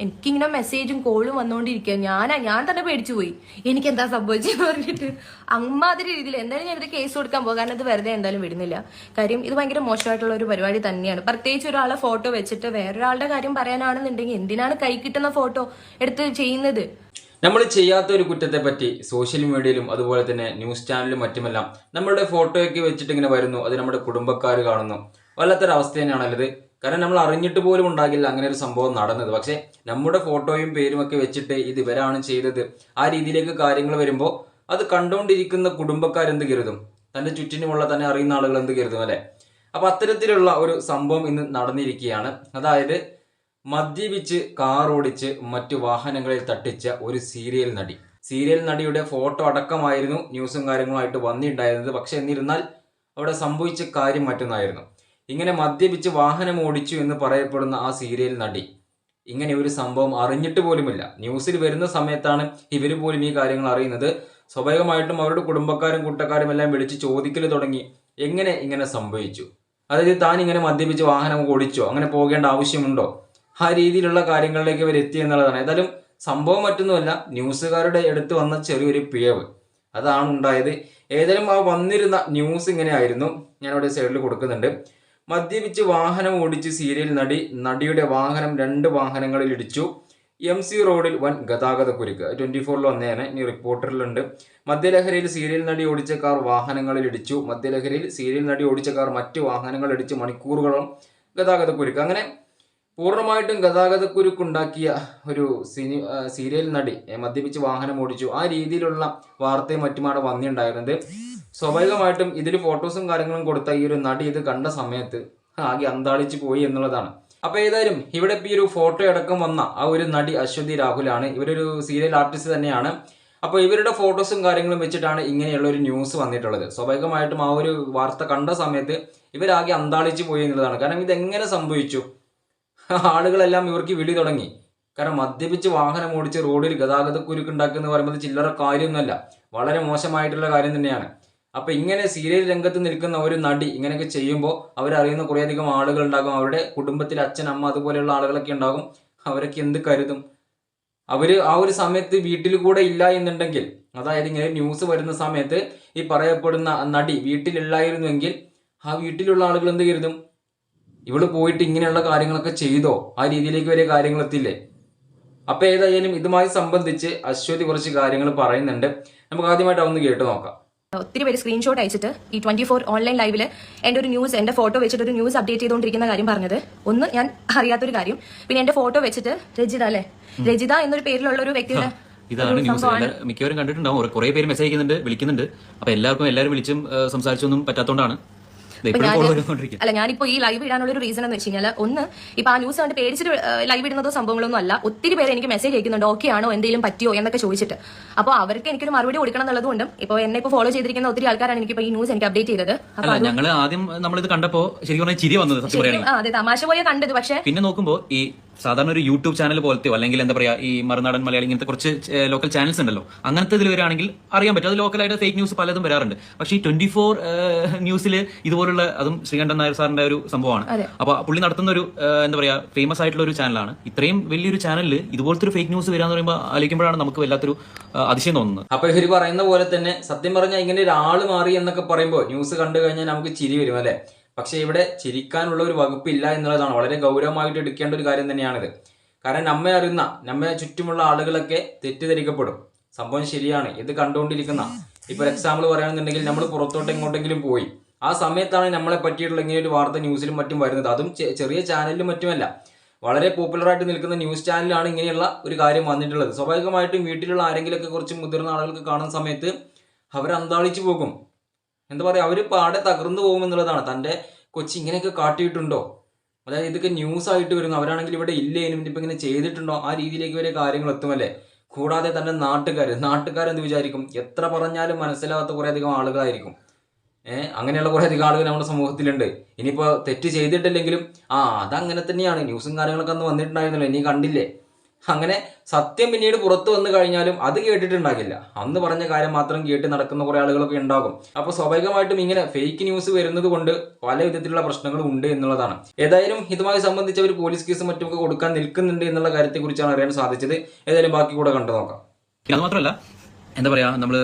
എനിക്കിങ്ങനെ മെസ്സേജും കോളും വന്നുകൊണ്ടിരിക്കുക ഞാനാ ഞാൻ തന്നെ പേടിച്ചു പോയി. എനിക്ക് എന്താ സംഭവിച്ചെന്ന് പറഞ്ഞിട്ട്. അമ്മാതിരി രീതിയിൽ എന്തായാലും ഞാനൊരു കേസ് കൊടുക്കാൻ പോകും കാരണം ഇത് വെറുതെ എന്തായാലും വിടുന്നില്ല. കാര്യം ഇത് ഭയങ്കര മോശമായിട്ടുള്ള ഒരു പരിപാടി തന്നെയാണ്. പ്രത്യേകിച്ച് ഒരാളെ ഫോട്ടോ വെച്ചിട്ട് വേറൊരാളുടെ കാര്യം പറയാനാണെന്നുണ്ടെങ്കിൽ എന്തിനാണ് കൈ കിട്ടുന്ന ഫോട്ടോ എടുത്ത് ചെയ്യുന്നത്? നമ്മൾ ചെയ്യാത്ത ഒരു കുറ്റത്തെ പറ്റി സോഷ്യൽ മീഡിയയിലും അതുപോലെ തന്നെ ന്യൂസ് ചാനലിലും മറ്റുമെല്ലാം നമ്മളുടെ ഫോട്ടോയൊക്കെ വെച്ചിട്ട് ഇങ്ങനെ വരുന്നു. അത് നമ്മുടെ കുടുംബക്കാർ കാണുന്നു. വല്ലാത്തൊരു അവസ്ഥ തന്നെയാണല്ലോ ഇത്. കാരണം നമ്മൾ അറിഞ്ഞിട്ട് പോലും ഉണ്ടാകില്ല അങ്ങനെ ഒരു സംഭവം നടന്നത്. പക്ഷേ നമ്മുടെ ഫോട്ടോയും പേരും ഒക്കെ വെച്ചിട്ട് ഇത് ഇവരാണ് ചെയ്തത്. ആ രീതിയിലേക്ക് കാര്യങ്ങൾ വരുമ്പോൾ അത് കണ്ടുകൊണ്ടിരിക്കുന്ന കുടുംബക്കാർ എന്ത് കരുതും? തന്റെ ചുറ്റിനുമുള്ള തന്നെ അറിയുന്ന ആളുകൾ എന്ത് കരുതും അല്ലെ? അപ്പൊ അത്തരത്തിലുള്ള ഒരു സംഭവം ഇന്ന് നടന്നിരിക്കുകയാണ്. അതായത് മദ്യപിച്ച് കാർ ഓടിച്ച് മറ്റു വാഹനങ്ങളിൽ തട്ടിച്ച ഒരു സീരിയൽ നടി. സീരിയൽ നടിയുടെ ഫോട്ടോ അടക്കമായിരുന്നു ന്യൂസും കാര്യങ്ങളുമായിട്ട് വന്നിട്ടുണ്ടായിരുന്നത്. പക്ഷെ എന്നിരുന്നാൽ അവിടെ സംഭവിച്ച കാര്യം മറ്റൊന്നായിരുന്നു. ഇങ്ങനെ മദ്യപിച്ച് വാഹനം ഓടിച്ചു എന്ന് പറയപ്പെടുന്ന ആ സീരിയൽ നടി. ഇങ്ങനെ ഒരു സംഭവം അറിഞ്ഞിട്ട് പോലുമില്ല. ന്യൂസിൽ വരുന്ന സമയത്താണ് ഇവർ പോലും ഈ കാര്യങ്ങൾ അറിയുന്നത്. സ്വാഭാവികമായിട്ടും അവരുടെ കുടുംബക്കാരും കൂട്ടക്കാരും എല്ലാം വിളിച്ച് ചോദിക്കൽ തുടങ്ങി. എങ്ങനെ ഇങ്ങനെ സംഭവിച്ചു? അതായത് താൻ ഇങ്ങനെ മദ്യപിച്ച് വാഹനം ഓടിച്ചോ? അങ്ങനെ പോകേണ്ട ആവശ്യമുണ്ടോ? ആ രീതിയിലുള്ള കാര്യങ്ങളിലേക്ക് ഇവർ എത്തി എന്നുള്ളതാണ്. ഏതായാലും സംഭവം മറ്റൊന്നുമല്ല. ന്യൂസുകാരുടെ അടുത്ത് വന്ന ചെറിയൊരു പിഴവ്. അതാണ് ഉണ്ടായത്. ഏതായാലും ആ വന്നിരുന്ന ന്യൂസ് ഇങ്ങനെയായിരുന്നു. ഞാനവിടെ സൈഡിൽ കൊടുക്കുന്നുണ്ട്. മദ്യപിച്ച് വാഹനം ഓടിച്ച് സീരിയൽ നടി നടിയുടെ വാഹനം രണ്ട് വാഹനങ്ങളിൽ ഇടിച്ചു. എം സി റോഡിൽ വൻ ഗതാഗത കുരുക്ക്. ട്വന്റി ഫോറിൽ വന്നേനെ. ഇനി റിപ്പോർട്ടറിലുണ്ട്. മദ്യലഹരിയിൽ സീരിയൽ നടി ഓടിച്ച കാർ വാഹനങ്ങളിൽ ഇടിച്ചു. മദ്യലഹരിയിൽ സീരിയൽ നടി ഓടിച്ച കാർ മറ്റ് വാഹനങ്ങൾ ഇടിച്ച് മണിക്കൂറുകളോളം ഗതാഗത കുരുക്ക്. അങ്ങനെ പൂർണമായിട്ടും ഗതാഗത കുരുക്കുണ്ടാക്കിയ ഒരു സിനി സീരിയൽ നടി മദ്യപിച്ച് വാഹനം ഓടിച്ചു. ആ രീതിയിലുള്ള വാർത്തയും മറ്റുമാണ് വന്നിട്ടുണ്ടായിരുന്നത് സ്വാഭാവികമായിട്ടും ഇതിൽ ഫോട്ടോസും കാര്യങ്ങളും കൊടുത്ത ഈ ഒരു നടി ഇത് കണ്ട സമയത്ത് ആകെ അന്താളിച്ച് പോയി എന്നുള്ളതാണ്. അപ്പൊ ഏതായാലും ഇവിടെ ഈ ഒരു ഫോട്ടോ അടക്കം വന്ന ആ ഒരു നടി അശ്വതി രാഹുലാണ്. ഇവരൊരു സീരിയൽ ആർട്ടിസ്റ്റ് തന്നെയാണ്. അപ്പോൾ ഇവരുടെ ഫോട്ടോസും കാര്യങ്ങളും വെച്ചിട്ടാണ് ഇങ്ങനെയുള്ള ഒരു ന്യൂസ് വന്നിട്ടുള്ളത്. സ്വാഭാവികമായിട്ടും ആ ഒരു വാർത്ത കണ്ട സമയത്ത് ഇവരാകെ അന്താളിച്ച് പോയി എന്നുള്ളതാണ്. കാരണം ഇതെങ്ങനെ സംഭവിച്ചു? ആളുകളെല്ലാം ഇവർക്ക് വിളി തുടങ്ങി. കാരണം മദ്യപിച്ച് വാഹനം ഓടിച്ച് റോഡിൽ ഗതാഗത കുരുക്കുണ്ടാക്കുക എന്ന് പറയുന്നത് ചില്ലറ കാര്യമൊന്നുമല്ല. വളരെ മോശമായിട്ടുള്ള കാര്യം തന്നെയാണ്. അപ്പൊ ഇങ്ങനെ സീരിയൽ രംഗത്ത് നിൽക്കുന്ന ഒരു നടി ഇങ്ങനെയൊക്കെ ചെയ്യുമ്പോൾ അവരറിയുന്ന കുറേയധികം ആളുകൾ ഉണ്ടാകും അവരുടെ കുടുംബത്തിൽ അച്ഛൻ അമ്മ അതുപോലെയുള്ള ആളുകളൊക്കെ ഉണ്ടാകും. അവരൊക്കെ എന്ത് കരുതും? അവർ ആ ഒരു സമയത്ത് വീട്ടിൽ കൂടെ ഇല്ല എന്നുണ്ടെങ്കിൽ അതായത് ഇങ്ങനെ ന്യൂസ് വരുന്ന സമയത്ത് ഈ പറയപ്പെടുന്ന നടി വീട്ടിലില്ലായിരുന്നുവെങ്കിൽ ആ വീട്ടിലുള്ള ആളുകൾ എന്ത് കരുതും? ഇവൾ പോയിട്ട് ഇങ്ങനെയുള്ള കാര്യങ്ങളൊക്കെ ചെയ്തോ? ആ രീതിയിലേക്ക് വരെ കാര്യങ്ങൾ എത്തില്ലേ? അപ്പൊ ഏതായാലും ഇതുമായി സംബന്ധിച്ച് അശ്വതി കുറച്ച് കാര്യങ്ങൾ പറയുന്നുണ്ട്. നമുക്ക് ആദ്യമായിട്ട് ഒന്ന് കേട്ടു നോക്കാം. ഒത്തിരി പേര് സ്ക്രീൻഷോട്ട് അയച്ചിട്ട് ഈ ട്വന്റി ഫോർ ഓൺലൈൻ ലൈവിൽ എന്റെ ഒരു ന്യൂസ് എന്റെ ഫോട്ടോ വെച്ചിട്ട് ഒരു ന്യൂസ് അപ്ഡേറ്റ് ചെയ്തുകൊണ്ടിരിക്കുന്ന കാര്യം പറഞ്ഞത്. ഒന്ന് ഞാൻ അറിയാത്തൊരു കാര്യം. പിന്നെ എന്റെ ഫോട്ടോ വെച്ചിട്ട് രജിത അല്ലെ? രജിത എന്നൊരു പേരിലുള്ള ഒരു വ്യക്തിയുടെ ഇതാണ് ന്യൂസ് മിക്കവരും കണ്ടിട്ടുണ്ടാവും. കുറെ പേര് മെസ്സേജ് അയക്കുന്നുണ്ട് വിളിക്കുന്നുണ്ട്. അപ്പൊ എല്ലാവർക്കും എല്ലാവരും വിളിച്ചും സംസാരിച്ചൊന്നും പറ്റാത്തോണ്ടാണ് ഇപ്പൊ അല്ല ഞാനിപ്പോ ഈ ലൈവ് ഇടാനുള്ള ഒരു റീസൺ എന്ന് വെച്ച് കഴിഞ്ഞാൽ ഒന്ന് ഇപ്പൊ ആ ന്യൂസ് കണ്ട് പേടിച്ചിട്ട് ലൈവ് ഇടുന്നതോ സംഭവങ്ങളൊന്നും അല്ല. ഒത്തിരി പേര് എനിക്ക് മെസ്സേജ് അയക്കുന്നുണ്ട്. ഓക്കെ ആണോ? എന്തെങ്കിലും പറ്റിയോ? എന്നൊക്കെ ചോദിച്ചിട്ട്. അപ്പോൾ അവർക്ക് എനിക്കൊരു മറുപടി കൊടുക്കണം എന്നുള്ളതുകൊണ്ടും ഇപ്പോൾ എന്നെ ഇപ്പോൾ ഫോളോ ചെയ്തിരിക്കുന്ന ഒത്തിരി ആൾക്കാരാണ് എനിക്ക് ഈ ന്യൂസ് എനിക്ക് അപ്ഡേറ്റ് ചെയ്തത്. ഞങ്ങൾ അല്ല ആദ്യം നമ്മളിത് കണ്ടപ്പോ ശരിക്കും പറഞ്ഞാൽ ചിരി വന്നത് സത്യം പറയുകയാണെങ്കിൽ അതെ തമാശ പോയ കണ്ടത്. പക്ഷേ പിന്നെ നോക്കുമ്പോൾ ഈ സാധാരണ ഒരു യൂട്യൂബ് ചാനൽ പോലത്തെയോ അല്ലെങ്കിൽ എന്താ പറയുക ഈ മറുനാടൻ മലയാളി ഇങ്ങനത്തെ കുറച്ച് ലോക്കൽ ചാനൽസ് ഉണ്ടല്ലോ. അങ്ങനത്തെ ഇതിൽ വരികയാണെങ്കിൽ അറിയാൻ പറ്റും. അത് ലോക്കലായിട്ട് ഫേക്ക് ന്യൂസ് പലതും വരാറുണ്ട്. പക്ഷേ ഈ ട്വന്റി ഫോർ ന്യൂസിൽ ഇതുപോലുള്ള അതും ശ്രീകണ്ഠൻ നായർ സാറിന്റെ ഒരു സംഭവമാണ്. അപ്പൊ പുള്ളി നടത്തുന്ന ഒരു എന്താ പറയുക ഫേമസ് ആയിട്ടുള്ള ഒരു ചാനലാണ് ഇത്രയും വലിയൊരു ചാനലിൽ ഇതുപോലത്തെ ഒരു ഫേക്ക് ന്യൂസ് വരാന്ന് പറയുമ്പോൾ ആലോചിക്കുമ്പോഴാണ് നമുക്ക് വല്ലാത്തൊരു അതിശയം തോന്നുന്നത്. അപ്പൊ ഇവർ പറയുന്ന പോലെ തന്നെ സത്യം പറഞ്ഞാൽ ഇങ്ങനെ ഒരാൾ മാറി എന്നൊക്കെ പറയുമ്പോൾ ന്യൂസ് കണ്ടു കഴിഞ്ഞാൽ നമുക്ക് ചിരി വരും അല്ലെ? പക്ഷെ ഇവിടെ ചിരിക്കാനുള്ള ഒരു വകുപ്പില്ല എന്നുള്ളതാണ്. വളരെ ഗൗരവമായിട്ട് എടുക്കേണ്ട ഒരു കാര്യം തന്നെയാണിത്. കാരണം നമ്മെ അറിയുന്ന നമ്മെ ചുറ്റുമുള്ള ആളുകളൊക്കെ തെറ്റിദ്ധരിക്കപ്പെടും. സംഭവം ശരിയാണ്. ഇത് കണ്ടുകൊണ്ടിരിക്കുന്ന ഇപ്പൊ എക്സാമ്പിൾ പറയുകയാണെന്നുണ്ടെങ്കിൽ നമ്മൾ പുറത്തോട്ട് എങ്ങോട്ടെങ്കിലും പോയി. ആ സമയത്താണ് നമ്മളെ പറ്റിയിട്ടുള്ള ഇങ്ങനെ ഒരു വാർത്ത ന്യൂസിലും മറ്റും വരുന്നത്. അതും ചെറിയ ചാനലിലും മറ്റുമല്ല. വളരെ പോപ്പുലറായിട്ട് നിൽക്കുന്ന ന്യൂസ് ചാനലാണ് ഇങ്ങനെയുള്ള ഒരു കാര്യം വന്നിട്ടുള്ളത്. സ്വാഭാവികമായിട്ടും വീട്ടിലുള്ള ആരെങ്കിലുമൊക്കെ കുറച്ച് മുതിർന്ന ആളുകൾക്ക് കാണുന്ന സമയത്ത് അവർ അന്താളിച്ചു പോകും. എന്താ പറയുക അവർ പാടെ തകർന്നു പോകും എന്നുള്ളതാണ്. തന്റെ കൊച്ചി ഇങ്ങനെയൊക്കെ കാട്ടിയിട്ടുണ്ടോ? അതായത് ഇതൊക്കെ ന്യൂസ് ആയിട്ട് വരുന്നു. അവരാണെങ്കിൽ ഇവിടെ ഇല്ലേനും ഇപ്പം ഇങ്ങനെ ചെയ്തിട്ടുണ്ടോ? ആ രീതിയിലേക്ക് വരെ കാര്യങ്ങൾ എത്തുമല്ലേ കൂടാതെ തന്റെ നാട്ടുകാർ നാട്ടുകാരെന്ത് വിചാരിക്കും? എത്ര പറഞ്ഞാലും മനസ്സിലാവാത്ത കുറേ അധികം ആളുകളായിരിക്കും. ഏഹ് അങ്ങനെയുള്ള കുറേ അധികം ആളുകൾ നമ്മുടെ സമൂഹത്തിലുണ്ട്. ഇനിയിപ്പോൾ തെറ്റ് ചെയ്തിട്ടില്ലെങ്കിലും ആ അതങ്ങനെ തന്നെയാണ്. ന്യൂസും കാര്യങ്ങളൊക്കെ അന്ന് വന്നിട്ടുണ്ടായിരുന്നല്ലോ. ഇനി കണ്ടില്ലേ? അങ്ങനെ സത്യം പിന്നീട് പുറത്തു വന്നു കഴിഞ്ഞാലും അത് കേട്ടിട്ടുണ്ടാകില്ല. അന്ന് പറഞ്ഞ കാര്യം മാത്രം കേട്ട് നടക്കുന്ന കുറെ ആളുകളൊക്കെ ഉണ്ടാകും. അപ്പോൾ സ്വാഭാവികമായിട്ടും ഇങ്ങനെ ഫേക്ക് ന്യൂസ് വരുന്നത് കൊണ്ട് പല വിധത്തിലുള്ള പ്രശ്നങ്ങളും ഉണ്ട് എന്നുള്ളതാണ്. ഏതായാലും ഇതുമായി സംബന്ധിച്ച് അവർ പോലീസ് കേസ് മറ്റുമൊക്കെ കൊടുക്കാൻ നിൽക്കുന്നുണ്ട് എന്നുള്ള കാര്യത്തെക്കുറിച്ചാണ് അറിയാൻ സാധിച്ചത്. ഏതായാലും ബാക്കി കൂടെ കണ്ടു നോക്കാം അത് മാത്രമല്ല എന്താ പറയാ നമ്മൾ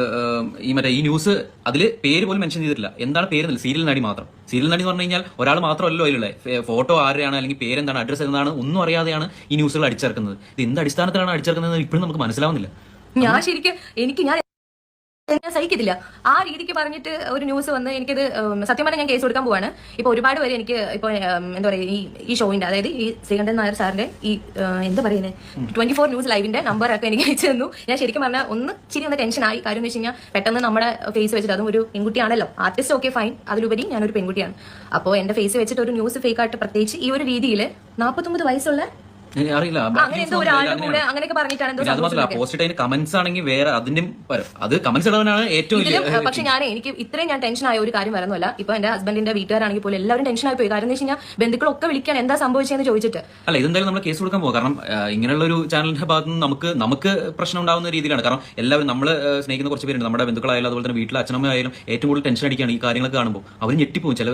ഈ മറ്റേ ഈ ന്യൂസ് അതിൽ പേര് പോലും മെൻഷൻ ചെയ്തിട്ടില്ല. എന്താണ് പേര് സീരിയൽ നടി മാത്രം. സീരിയൽ നടി എന്ന് പറഞ്ഞു കഴിഞ്ഞാൽ ഒരാൾ മാത്രമല്ലോ അതിലുള്ളത് ഫോട്ടോ ആരെയാണ് അല്ലെങ്കിൽ പേരെന്താണ് അഡ്രസ് എന്താണ് ഒന്നും അറിയാതെയാണ് ഈ ന്യൂസുകൾ അടിച്ചിറക്കുന്നത്. ഇത് എന്ത് അടിസ്ഥാനത്തിലാണ് അടിച്ചിറക്കുന്നത് ഇപ്പോഴും നമുക്ക് മനസ്സിലാവുന്നില്ല. ഞാൻ ശരിക്കും എനിക്ക് ഞാൻ ഞാൻ സഹിക്കത്തില്ല. ആ രീതിക്ക് പറഞ്ഞിട്ട് ഒരു ന്യൂസ് വന്ന് എനിക്കത് സത്യം പറഞ്ഞാൽ ഞാൻ കേസ് കൊടുക്കാൻ പോവാണ്. ഇപ്പൊ ഒരുപാട് പേര് എനിക്ക് ഇപ്പൊ എന്താ പറയുക ഈ ഈ ഷോയിന്റെ അതായത് ഈ ശ്രീകണ്ഠൻ നായർ സാറിന്റെ ഈ എന്താ പറയുന്നത് ട്വന്റി ഫോർ ന്യൂസ് ലൈവിന്റെ നമ്പർ ഒക്കെ എനിക്ക് അയച്ചു തന്നു. ഞാൻ ശരിക്കും പറഞ്ഞാൽ ഒന്ന് ചിരി ഒന്ന് ടെൻഷൻ ആയി. കാര്യം എന്ന് വെച്ച് കഴിഞ്ഞാൽ പെട്ടെന്ന് നമ്മുടെ ഫേസ് വെച്ചിട്ട് അതും ഒരു പെൺകുട്ടിയാണല്ലോ. ആർട്ടിസ്റ്റ് ഓക്കെ ഫൈൻ അതിലുപരി ഞാനൊരു പെൺകുട്ടിയാണ്. അപ്പോൾ എന്റെ ഫേസ് വെച്ചിട്ട് ഒരു ന്യൂസ് ഫേക്ക് ആയിട്ട് പ്രത്യേകിച്ച് ഈ ഒരു രീതിയിൽ നാൽപ്പത്തൊമ്പത് വയസ്സുള്ള അറിയില്ല. അങ്ങനെയൊക്കെ പറഞ്ഞിട്ടാണ്. പോസ്റ്റ് അതിന് കമന്റ്സ് ആണെങ്കിൽ വേറെ അതിന്റെ അത് കമന്റ്സ് ഇടവനാണ് ഏറ്റവും പക്ഷെ ഞാൻ എനിക്ക് ഇത്രയും ഞാൻ ടെൻഷൻ ആയ ഒരു കാര്യം വരുന്നില്ല ഇപ്പൊ എന്റെ ഹസ്ബൻഡിന്റെ വീട്ടുകാരാണെങ്കിൽ പോലും എല്ലാവരും ടെൻഷൻ ആയി പോയി. കാരണം എന്ന് വെച്ച് കഴിഞ്ഞാൽ ബന്ധുക്കളൊക്കെ വിളിക്കാൻ എന്താ സംഭവിച്ചതെന്ന് ചോദിച്ചിട്ട്. അല്ല ഇതെന്തായാലും നമ്മൾ കേസ് കൊടുക്കാൻ പോകും കാരണം ഇങ്ങനെയുള്ള ഒരു ചാനലിന്റെ ഭാഗത്ത് നിന്ന് നമുക്ക് നമുക്ക് പ്രശ്നം ഉണ്ടാവുന്ന രീതിയിലാണ്. കാരണം എല്ലാവരും നമ്മൾ സ്നേഹിക്കുന്ന കുറച്ച് പേരുണ്ട്. നമ്മുടെ ബന്ധുക്കളായാലും അതുപോലെ തന്നെ വീട്ടിലെ അച്ഛനമ്മയായാലും ഏറ്റവും കൂടുതൽ ടെൻഷൻ അടിക്കുകയാണ് ഈ കാര്യങ്ങളൊക്കെ കാണുമ്പോൾ. അവർ ഞെട്ടിപ്പോകും ചില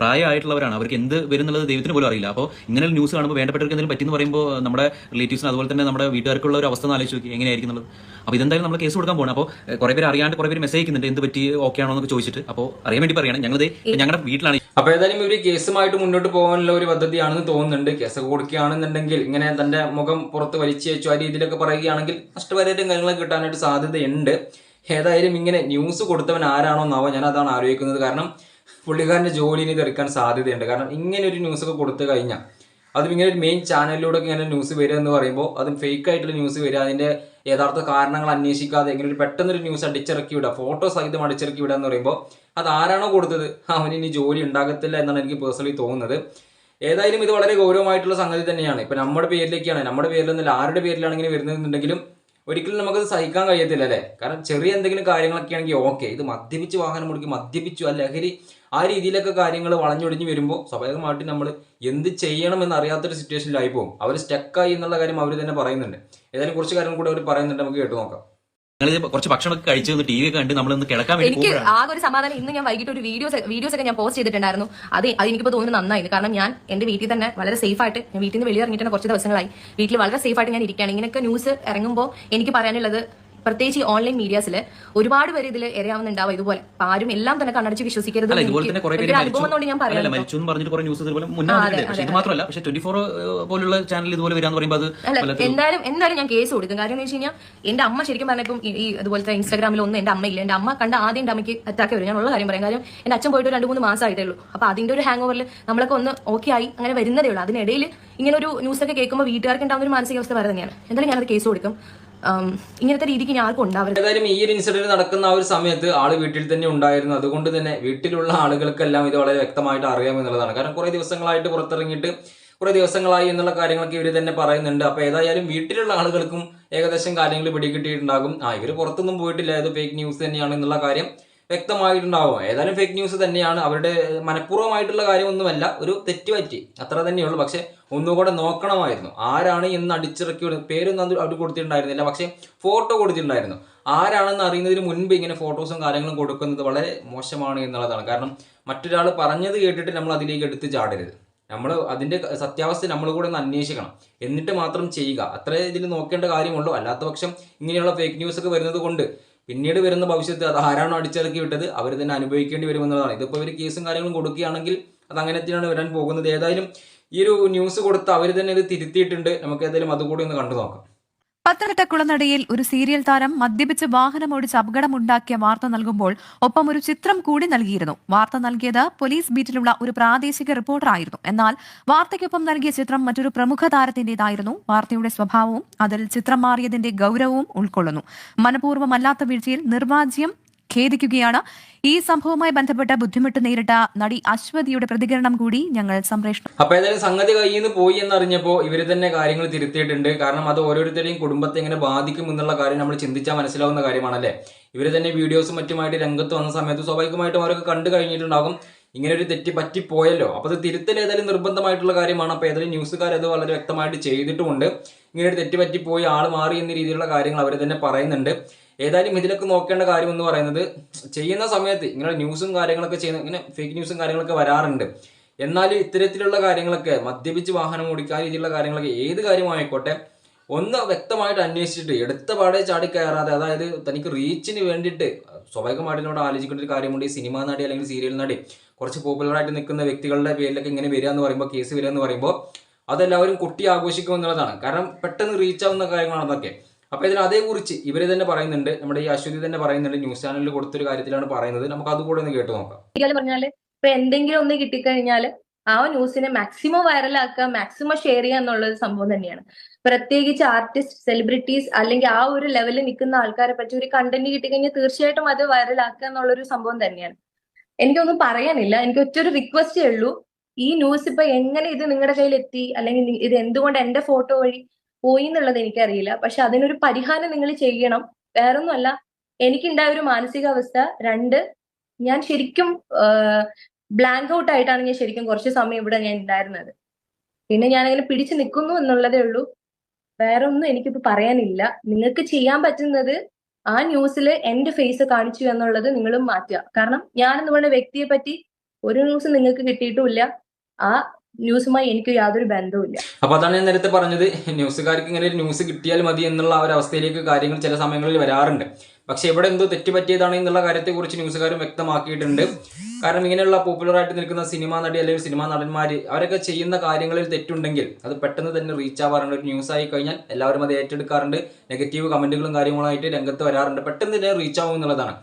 പ്രായമായിട്ടുള്ളവരാണ്. അവർക്ക് എന്ത് വരുന്നുള്ളത് ദൈവത്തിന് പോലും അറിയില്ല. അപ്പോൾ ഇങ്ങനെ ന്യൂസ് കാണുമ്പോൾ വേണ്ടപ്പെട്ടവർക്ക് എന്തെങ്കിലും പറ്റിയെന്ന് പറയുമ്പോൾ നമ്മുടെ റിലേറ്റീവ്സിന് അതുപോലെ തന്നെ നമ്മുടെ വീട്ടുകാർക്കുള്ള ഒരു അവസ്ഥ ആലോചിച്ച് നോക്കി എങ്ങനെയായിരിക്കും എന്നുള്ളത്. അപ്പോൾ ഇതെന്തായാലും നമ്മൾ കേസ് കൊടുക്കാൻ പോകണം അപ്പോൾ കുറേ പേര് അറിയാണ്ട് കുറേ പേര് മെസ്സേജ് അയക്കുന്നുണ്ട്. എന്ത് പറ്റി? ഓക്കെ ആണോ എന്നൊക്കെ ചോദിച്ചിട്ട്. അപ്പോൾ അറിയാൻ വേണ്ടി പറയണം. ഞങ്ങളത് ഞങ്ങളുടെ വീട്ടിലാണ്. അപ്പോൾ ഏതായാലും ഇവർ കേസുമായിട്ട് മുന്നോട്ട് പോകാനുള്ള ഒരു പദ്ധതിയാണെന്ന് തോന്നുന്നുണ്ട്. കേസ് കൊടുക്കുകയാണെന്നുണ്ടെങ്കിൽ ഇങ്ങനെ തന്റെ മുഖം പുറത്ത് വലിച്ചു വെച്ചു ആ രീതിയിലൊക്കെ പറയുകയാണെങ്കിൽ നഷ്ടപരിഹാരം കാര്യങ്ങളൊക്കെ കിട്ടാനായിട്ട് സാധ്യതയുണ്ട്. ഏതായാലും ഇങ്ങനെ ന്യൂസ് കൊടുത്തവൻ ആരാണോ എന്നാവോ ഞാൻ അതാണ് ആലോചിക്കുന്നത്. കാരണം പുള്ളിക്കാരന്റെ ജോലിനെ തെറിക്കാൻ സാധ്യതയുണ്ട്. കാരണം ഇങ്ങനെ ഒരു ന്യൂസ് ഒക്കെ കൊടുത്തു കഴിഞ്ഞാൽ അതും ഇങ്ങനെ ഒരു മെയിൻ ചാനലിലൂടെ ഇങ്ങനെ ന്യൂസ് വരിക എന്ന് പറയുമ്പോൾ അതും ഫേക്ക് ആയിട്ടുള്ള ന്യൂസ് വരിക അതിന്റെ യഥാർത്ഥ കാരണങ്ങൾ അന്വേഷിക്കാതെ ഇങ്ങനെ ഒരു പെട്ടെന്നൊരു ന്യൂസ് അടിച്ചിറക്കി വിടുക ഫോട്ടോ സഹിതം അടിച്ചിറക്കി വിടുക എന്ന് പറയുമ്പോൾ അത് ആരാണോ കൊടുത്തത്? അവന് ഇനി ജോലി ഉണ്ടാകത്തില്ല എന്നാണ് എനിക്ക് പേഴ്സണലി തോന്നുന്നത്. ഏതായാലും ഇത് വളരെ ഗൗരവമായിട്ടുള്ള സംഗതി തന്നെയാണ്. ഇപ്പൊ നമ്മുടെ പേരിലേക്കാണ് നമ്മുടെ പേരിലൊന്നുമില്ല ആരുടെ പേരിലാണെങ്കിലും വരുന്നതെന്നുണ്ടെങ്കിലും ഒരിക്കലും നമുക്കത് സഹിക്കാൻ കഴിയത്തില്ല അല്ലേ? കാരണം ചെറിയ എന്തെങ്കിലും കാര്യങ്ങളൊക്കെ ആണെങ്കിൽ ഓക്കെ ഇത് മദ്യപിച്ച് വാഹനം ഓടിക്കും മദ്യപിച്ചു ആ ലഹരി ആ രീതിയിലൊക്കെ കാര്യങ്ങൾ വളഞ്ഞൊടിഞ്ഞ് വരുമ്പോൾ സ്വാഭാവികമായിട്ടും നമ്മൾ എന്ത് ചെയ്യണമെന്ന് അറിയാത്തൊരു സിറ്റുവേഷനിലായി പോകും. അവർ സ്റ്റക്കായി എന്നുള്ള കാര്യം അവർ തന്നെ പറയുന്നുണ്ട്. ഏതായാലും കുറച്ച് കാര്യങ്ങൾ കൂടെ അവർ പറയുന്നുണ്ട് നമുക്ക് കേട്ടു നോക്കാം. കുറച്ച് ഭക്ഷണമൊക്കെ കഴിച്ചു ടി വി കണ്ട് നമ്മളൊന്ന് കിടക്കാൻ വേണ്ടി എനിക്ക് ആ ആകെ ഒരു സമാധാനം ഇന്ന് ഞാൻ വൈകിട്ട് ഒരു വീഡിയോസ് വീഡിയോസ് ഒക്കെ ഞാൻ പോസ്റ്റ് ചെയ്തിട്ടുണ്ടായിരുന്നു. അത് അത് എനിക്കിപ്പോൾ തോന്നുന്നു നന്നായി. കാരണം ഞാൻ എന്റെ വീട്ടിൽ തന്നെ വളരെ സേഫ് ആയിട്ട് ഞാൻ വീട്ടിൽ നിന്ന് വെളിയിറങ്ങിയിട്ട് കുറച്ച് ദിവസങ്ങളായി. വീട്ടിൽ വളരെ സേഫ് ആയിട്ട് ഞാൻ ഇരിക്കുകയാണ്. ഇങ്ങനെയൊക്കെ ന്യൂസ് ഇറങ്ങുമ്പോൾ എനിക്ക് പറയാനുള്ളത് പ്രത്യേകിച്ച് ഈ ഓൺലൈൻ മീഡിയാസിൽ ഒരുപാട് പേര് ഇതിൽ ഇരയാവുന്നുണ്ടാവും ഇതുപോലെ. അപ്പൊ ആരും എല്ലാം തന്നെ കണ്ണടച്ച് വിശ്വസിക്കരുത് അനുഭവം കൊണ്ട് ഞാൻ പറയാം എന്തായാലും എന്തായാലും ഞാൻ കേസ് കൊടുക്കും. കാര്യം എന്ന് വെച്ച് കഴിഞ്ഞാൽ എന്റെ അമ്മ ശരിക്കും പറഞ്ഞപ്പം ഈ- ഇതുപോലത്തെ ഇൻസ്റ്റാഗ്രാമിൽ ഒന്നും എന്റെ ഇല്ല എന്റെ അമ്മ കണ്ട ആദ്യം എന്റെ അമ്മയ്ക്ക് അറ്റാക്ക് വരും. ഞാൻ ഉള്ള കാര്യം പറയാം. കാര്യം എന്റെ അച്ഛൻ പോയിട്ട് രണ്ട് മൂന്ന് മാസമായിട്ടേ ഉള്ളൂ. അപ്പൊ അതിന്റെ ഒരു ഹാങ് ഓവറിൽ നമ്മളൊക്കെ ഒന്ന് ഓക്കെ ആയി അങ്ങനെ വരുന്നതേ ഉള്ളൂ. അതിനിടയിൽ ഇങ്ങനെ ഒരു ന്യൂസ് ഒക്കെ കേൾക്കുമ്പോൾ വീട്ടുകാർക്ക് ഉണ്ടാകുന്ന ഒരു മാനസികാവസ്ഥ വേറെ തന്നെയാണ്. എന്തായാലും ഞാനത് കേസ് കൊടുക്കും. ഇങ്ങനത്തെ രീതിക്ക് ഞാൻ ആർക്കും ഉണ്ടാവരുത്. ഏതായാലും ഈ ഒരു ഇൻസിഡന്റ് നടക്കുന്ന ആ ഒരു സമയത്ത് ആൾ വീട്ടിൽ തന്നെ ഉണ്ടായിരുന്നു. അതുകൊണ്ട് തന്നെ വീട്ടിലുള്ള ആളുകൾക്കെല്ലാം ഇത് വളരെ വ്യക്തമായിട്ട് അറിയാം എന്നുള്ളതാണ്. കാരണം കുറെ ദിവസങ്ങളായിട്ട് പുറത്തിറങ്ങിയിട്ട് കുറെ ദിവസങ്ങളായി എന്നുള്ള കാര്യങ്ങളൊക്കെ ഇവർ തന്നെ പറയുന്നുണ്ട്. അപ്പൊ ഏതായാലും വീട്ടിലുള്ള ആളുകൾക്കും ഏകദേശം കാര്യങ്ങൾ പിടികിട്ടിയിട്ടുണ്ടാകും. ആ ഇവർ പുറത്തൊന്നും പോയിട്ടില്ല. ഇത് ഫേക്ക് ന്യൂസ് തന്നെയാണ് എന്നുള്ള കാര്യം വ്യക്തമായിട്ടുണ്ടാവും. ഏതായാലും ഫേക്ക് ന്യൂസ് തന്നെയാണ്. അവരുടെ മനഃപൂർവമായിട്ടുള്ള കാര്യമൊന്നുമല്ല. ഒരു തെറ്റുപറ്റി. അത്ര തന്നെയുള്ളൂ. പക്ഷെ ഒന്നുകൂടെ നോക്കണമായിരുന്നു. ആരാണ് എന്ന് അടിച്ചിറക്കി പേരൊന്നും അവർ കൊടുത്തിട്ടുണ്ടായിരുന്നില്ല. പക്ഷെ ഫോട്ടോ കൊടുത്തിട്ടുണ്ടായിരുന്നു. ആരാണെന്ന് അറിയുന്നതിന് മുൻപ് ഇങ്ങനെ ഫോട്ടോസും കാര്യങ്ങളും കൊടുക്കുന്നത് വളരെ മോശമാണ് എന്നുള്ളതാണ്. കാരണം മറ്റൊരാൾ പറഞ്ഞത് കേട്ടിട്ട് നമ്മൾ അതിലേക്ക് എടുത്ത് ചാടരുത്. നമ്മൾ അതിന്റെ സത്യാവസ്ഥ നമ്മൾ കൂടെ ഒന്ന് അന്വേഷിക്കണം. എന്നിട്ട് മാത്രം ചെയ്യുക. അത്രേ ഇതിൽ നോക്കേണ്ട കാര്യമുള്ളൂ. അല്ലാത്ത പക്ഷം ഇങ്ങനെയുള്ള ഫേക്ക് ന്യൂസ് ഒക്കെ വരുന്നത് കൊണ്ട് പിന്നീട് വരുന്ന ഭവിഷ്യത്ത് അത് ആരാണോ അടിച്ചിറക്കി വിട്ടത് അവർ തന്നെ അനുഭവിക്കേണ്ടി വരുമെന്നുള്ളതാണ്. ഇതിപ്പോൾ ഇവർ കേസും കാര്യങ്ങളും കൊടുക്കുകയാണെങ്കിൽ അത് അങ്ങനെ തന്നെയാണ് വരാൻ പോകുന്നത്. ഏതായാലും ഈ ഒരു ന്യൂസ് കൊടുത്ത് അവർ തന്നെ ഇത് തിരുത്തിയിട്ടുണ്ട്. നമുക്ക് ഏതായാലും അതുകൂടി ഒന്ന് കണ്ടു നോക്കാം. പത്തനംതിട്ട കുളനടയിൽ ഒരു സീരിയൽ താരം മദ്യപിച്ച് വാഹനമോടിച്ച് അപകടമുണ്ടാക്കിയ വാർത്ത നൽകുമ്പോൾ ഒപ്പം ഒരു ചിത്രം കൂടി നൽകിയിരുന്നു. വാർത്ത നൽകിയത് പോലീസ് ബീറ്റിലുള്ള ഒരു പ്രാദേശിക റിപ്പോർട്ടറായിരുന്നു. എന്നാൽ വാർത്തയ്ക്കൊപ്പം നൽകിയ ചിത്രം മറ്റൊരു പ്രമുഖ താരത്തിന്റേതായിരുന്നു വാർത്തയുടെ സ്വഭാവവും അതിൽ ചിത്രം മാറിയതിന്റെ ഗൗരവവും ഉൾക്കൊള്ളുന്നു. മനപൂർവമല്ലാത്ത വീഴ്ചയിൽ നിർവാജ്യം ഖേദിക്കുകയാണ്. ഈ സംഭവവുമായി ബന്ധപ്പെട്ട ബുദ്ധിമുട്ട് നേരിട്ട നടി അശ്വതിയുടെ പ്രതികരണം കൂടി ഞങ്ങൾ സംപ്രേഷണം അപ്പൊ ഏതായാലും സംഗതി കയ്യിൽ നിന്ന് പോയി എന്നറിഞ്ഞപ്പോൾ ഇവർ തന്നെ കാര്യങ്ങൾ തിരുത്തിയിട്ടുണ്ട്. കാരണം അത് ഓരോരുത്തരുടെയും കുടുംബത്തെ എങ്ങനെ ബാധിക്കും എന്നുള്ള കാര്യം നമ്മൾ ചിന്തിച്ചാൽ മനസ്സിലാവുന്ന കാര്യമാണല്ലേ? ഇവർ തന്നെ വീഡിയോസും മറ്റുമായിട്ട് രംഗത്ത് വന്ന സമയത്ത് സ്വാഭാവികമായിട്ടും അവരൊക്കെ കണ്ടു കഴിഞ്ഞിട്ടുണ്ടാകും. ഇങ്ങനെ ഒരു തെറ്റ് പറ്റിപ്പോയല്ലോ. അപ്പോൾ അത് തിരുത്തൽ ഏതായാലും നിർബന്ധമായിട്ടുള്ള കാര്യമാണ്. അപ്പോൾ ഏതായാലും ന്യൂസുകാർ അത് വളരെ വ്യക്തമായിട്ട് ചെയ്തിട്ടുമുണ്ട്. ഇങ്ങനെ ഒരു തെറ്റ് പറ്റിപ്പോയി ആൾ മാറി എന്ന രീതിയിലുള്ള കാര്യങ്ങൾ അവർ തന്നെ പറയുന്നുണ്ട്. ഏതായാലും ഇതിലൊക്കെ നോക്കേണ്ട കാര്യം എന്ന് പറയുന്നത് ചെയ്യുന്ന സമയത്ത് ഇങ്ങനെ ന്യൂസും കാര്യങ്ങളൊക്കെ ചെയ്യുന്ന ഇങ്ങനെ ഫേക്ക് ന്യൂസും കാര്യങ്ങളൊക്കെ വരാറുണ്ട്. എന്നാൽ ഇത്തരത്തിലുള്ള കാര്യങ്ങളൊക്കെ മദ്യപിച്ച് വാഹനം ഓടിക്കാൻ രീതിയിലുള്ള കാര്യങ്ങളൊക്കെ ഏത് കാര്യമായിക്കോട്ടെ ഒന്ന് വ്യക്തമായിട്ട് അന്വേഷിച്ചിട്ട് എടുത്ത പാടെ ചാടി കയറാതെ അതായത് തനിക്ക് റീച്ചിന് വേണ്ടിയിട്ട് സ്വാഭാവികമായിട്ടിനോട് ആലോചിക്കേണ്ട ഒരു കാര്യമുണ്ട് ഈ സിനിമാ നടി അല്ലെങ്കിൽ സീരിയൽ നടി. കുറച്ച് പോപ്പുലറായിട്ട് നിൽക്കുന്ന വ്യക്തികളുടെ പേരിലൊക്കെ ഇങ്ങനെ വരിക എന്ന് പറയുമ്പോൾ കേസ് വരിക എന്ന് പറയുമ്പോൾ അതെല്ലാവരും കുട്ടി ആഘോഷിക്കും എന്നുള്ളതാണ്. കാരണം പെട്ടെന്ന് റീച്ച് ആവുന്ന കാര്യങ്ങളാണ് അതൊക്കെ. അപ്പോൾ ഇതിൽ അതേക്കുറിച്ച് ഇവർ തന്നെ പറയുന്നുണ്ട് നമ്മുടെ ഈ അശ്വതി തന്നെ പറയുന്നുണ്ട് ന്യൂസ് ചാനലിൽ കൊടുത്തൊരു കാര്യത്തിലാണ് പറയുന്നത്. നമുക്ക് അതുകൂടെ ഒന്ന് കേട്ട് നോക്കാം. പറഞ്ഞാൽ ഇപ്പൊ എന്തെങ്കിലും ഒന്ന് കിട്ടിക്കഴിഞ്ഞാൽ ആ ന്യൂസിനെ മാക്സിമം വൈറലാക്കുക മാക്സിമം ഷെയർ ചെയ്യുക ഒരു സംഭവം തന്നെയാണ്. പ്രത്യേകിച്ച് ആർട്ടിസ്റ്റ് സെലിബ്രിറ്റീസ് അല്ലെങ്കിൽ ആ ഒരു ലെവലിൽ നിൽക്കുന്ന ആൾക്കാരെ പറ്റി ഒരു കണ്ടന്റ് കിട്ടിക്കഴിഞ്ഞാൽ തീർച്ചയായിട്ടും അത് വൈറലാക്കുക എന്നുള്ളൊരു സംഭവം തന്നെയാണ്. എനിക്കൊന്നും പറയാനില്ല. എനിക്ക് ഒറ്റൊരു റിക്വസ്റ്റേ ഉള്ളൂ. ഈ ന്യൂസ് ഇപ്പൊ എങ്ങനെ ഇത് നിങ്ങളുടെ കയ്യിൽ എത്തി അല്ലെങ്കിൽ ഇത് എന്തുകൊണ്ട് എന്റെ ഫോട്ടോ വഴി പോയി എന്നുള്ളത് എനിക്കറിയില്ല. പക്ഷെ അതിനൊരു പരിഹാരം നിങ്ങൾ ചെയ്യണം. വേറൊന്നുമല്ല എനിക്കുണ്ടായ ഒരു മാനസികാവസ്ഥ. രണ്ട് ഞാൻ ശരിക്കും ബ്ലാങ്ക് ഔട്ട് ആയിട്ടാണ് ഞാൻ ശരിക്കും കുറച്ച് സമയം ഇവിടെ ഞാൻ ഉണ്ടായിരുന്നത്. പിന്നെ ഞാൻ അങ്ങനെ പിടിച്ചു നിൽക്കുന്നു എന്നുള്ളതേ ഉള്ളൂ. വേറെ ഒന്നും എനിക്കിപ്പോ പറയാനില്ല. നിങ്ങൾക്ക് ചെയ്യാൻ പറ്റുന്നത് ആ ന്യൂസിൽ എന്റെ ഫേസ് കാണിച്ചു എന്നുള്ളത് നിങ്ങളും മാറ്റുക. കാരണം ഞാൻ എന്ന് പറഞ്ഞ വ്യക്തിയെ പറ്റി ഒരു ന്യൂസ് നിങ്ങൾക്ക് കിട്ടിയിട്ടുമില്ല. ആ ന്യൂസുമായി എനിക്ക് യാതൊരു ബന്ധവുമില്ല അപ്പൊ അതാണ് ഞാൻ നേരത്തെ പറഞ്ഞത്. ന്യൂസുകാർക്ക് ഇങ്ങനെ ഒരു ന്യൂസ് കിട്ടിയാൽ മതി എന്നുള്ള ആ ഒരു അവസ്ഥയിലേക്ക് കാര്യങ്ങൾ ചില സമയങ്ങളിൽ വരാറുണ്ട്. പക്ഷെ ഇവിടെ എന്തോ തെറ്റുപറ്റിയതാണ് എന്നുള്ള കാര്യത്തെക്കുറിച്ച് ന്യൂസുകാരും വ്യക്തമാക്കിയിട്ടുണ്ട്. കാരണം ഇങ്ങനെയുള്ള പോപ്പുലർ ആയിട്ട് നിൽക്കുന്ന സിനിമാ നടി അല്ലെങ്കിൽ സിനിമാ നടന്മാർ അവരൊക്കെ ചെയ്യുന്ന കാര്യങ്ങളിൽ തെറ്റുണ്ടെങ്കിൽ അത് പെട്ടെന്ന് തന്നെ റീച്ച് ആവാറുണ്ട് ഒരു ന്യൂസ് ആയി കഴിഞ്ഞാൽ എല്ലാവരും അത് ഏറ്റെടുക്കാറുണ്ട്. നെഗറ്റീവ് കമന്റുകളും കാര്യങ്ങളുമായിട്ട് രംഗത്ത് വരാറുണ്ട്. പെട്ടെന്ന് തന്നെ റീച്ച് ആവും എന്നുള്ളതാണ്.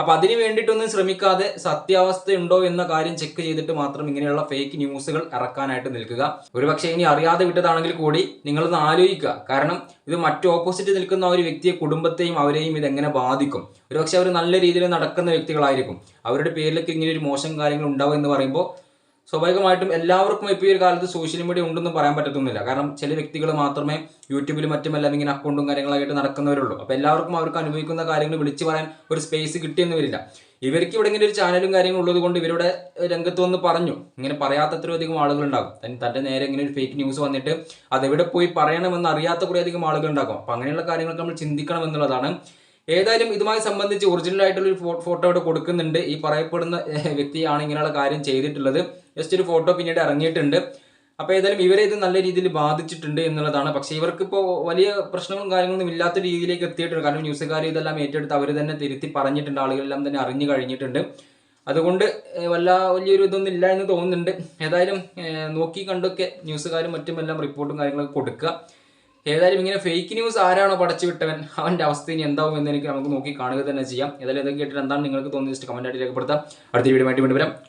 അപ്പൊ അതിന് വേണ്ടിയിട്ടൊന്നും ശ്രമിക്കാതെ സത്യാവസ്ഥ ഉണ്ടോ എന്ന കാര്യം ചെക്ക് ചെയ്തിട്ട് മാത്രം ഇങ്ങനെയുള്ള ഫേക്ക് ന്യൂസുകൾ ഇറക്കാനായിട്ട് നിൽക്കുക. ഒരുപക്ഷെ ഇനി അറിയാതെ വിട്ടതാണെങ്കിൽ കൂടി നിങ്ങളൊന്ന് ആലോചിക്കുക. കാരണം ഇത് മറ്റു ഓപ്പോസിറ്റ് നിൽക്കുന്ന ഒരു വ്യക്തിയെ കുടുംബത്തെയും അവരെയും ഇത് എങ്ങനെ ബാധിക്കും? ഒരുപക്ഷെ അവർ നല്ല രീതിയിൽ നടക്കുന്ന വ്യക്തികളായിരിക്കും. അവരുടെ പേരിലൊക്കെ ഇങ്ങനെ ഒരു മോശം കാര്യങ്ങൾ ഉണ്ടാവും എന്ന് പറയുമ്പോൾ സ്വാഭാവികമായിട്ടും എല്ലാവർക്കും ഇപ്പോൾ ഈ ഒരു കാലത്ത് സോഷ്യൽ മീഡിയ ഉണ്ടെന്ന് പറയാൻ പറ്റത്തൊന്നുമില്ല. കാരണം ചില വ്യക്തികൾ മാത്രമേ യൂട്യൂബിലും മറ്റുമെല്ലാം ഇങ്ങനെ അക്കൗണ്ടും കാര്യങ്ങളായിട്ട് നടക്കുന്നവരുള്ളൂ. അപ്പോൾ എല്ലാവർക്കും അവർക്ക് അനുഭവിക്കുന്ന കാര്യങ്ങൾ വിളിച്ചു പറയാൻ ഒരു സ്പേസ് കിട്ടിയെന്ന് വരില്ല. ഇവർക്ക് ഇവിടെ ഇങ്ങനെ ഒരു ചാനലും കാര്യങ്ങളും ഉള്ളത് കൊണ്ട് ഇവരുടെ രംഗത്ത് വന്ന് പറഞ്ഞു. ഇങ്ങനെ പറയാത്തത്രയും അധികം ആളുകളുണ്ടാകും. ഉണ്ടാകും തന്റെ നേരെ ഇങ്ങനെ ഒരു ഫേക്ക് ന്യൂസ് വന്നിട്ട് അതെവിടെ പോയി പറയണമെന്ന് അറിയാത്ത കുറേ അധികം ആളുകൾ ഉണ്ടാകും അപ്പം അങ്ങനെയുള്ള കാര്യങ്ങളൊക്കെ നമ്മൾ ചിന്തിക്കണം എന്നുള്ളതാണ് ഏതായാലും ഇതുമായി സംബന്ധിച്ച് ഒറിജിനൽ ആയിട്ടുള്ള ഒരു ഫോട്ടോ ഇവിടെ കൊടുക്കുന്നുണ്ട്. ഈ പറയപ്പെടുന്ന വ്യക്തിയാണ് ഇങ്ങനെയുള്ള കാര്യം ചെയ്തിട്ടുള്ളത്. ജസ്റ്റ് ഒരു ഫോട്ടോ പിന്നീട് ഇറങ്ങിയിട്ടുണ്ട്. അപ്പോൾ ഏതായാലും ഇവരെ ഇത് നല്ല രീതിയിൽ ബാധിച്ചിട്ടുണ്ട് എന്നുള്ളതാണ്. പക്ഷേ ഇവർക്കിപ്പോൾ വലിയ പ്രശ്നങ്ങളും കാര്യങ്ങളൊന്നും ഇല്ലാത്ത രീതിയിലേക്ക് എത്തിയിട്ടുണ്ട്. കാരണം ന്യൂസുകാർ ഇതെല്ലാം ഏറ്റെടുത്ത് അവർ തന്നെ തിരുത്തി പറഞ്ഞിട്ടുണ്ട്. ആളുകളെല്ലാം തന്നെ അറിഞ്ഞു കഴിഞ്ഞിട്ടുണ്ട്. അതുകൊണ്ട് വല്ല വലിയൊരു ഇതൊന്നും ഇല്ല എന്ന് തോന്നുന്നുണ്ട്. ഏതായാലും നോക്കി കണ്ടൊക്കെ ന്യൂസുകാരും മറ്റുമെല്ലാം റിപ്പോർട്ടും കാര്യങ്ങളൊക്കെ കൊടുക്കുക. ഏതായാലും ഇങ്ങനെ ഫേക്ക് ന്യൂസ് ആരാണോ പടച്ചു വിട്ടവൻ അവന്റെ അവസ്ഥ ഇനി എന്താവും എന്ന് എനിക്ക് നമുക്ക് നോക്കി കാണുക തന്നെ ചെയ്യാം. ഏതായാലും ഇതൊക്കെ കേട്ടിട്ട് എന്താണ് നിങ്ങൾക്ക് തോന്നുന്നത് ജസ്റ്റ് കമന്റ് ആയിട്ട് രേഖപ്പെടുത്താം. അടുത്ത വീഡിയോ വീണ്ടും വരാം.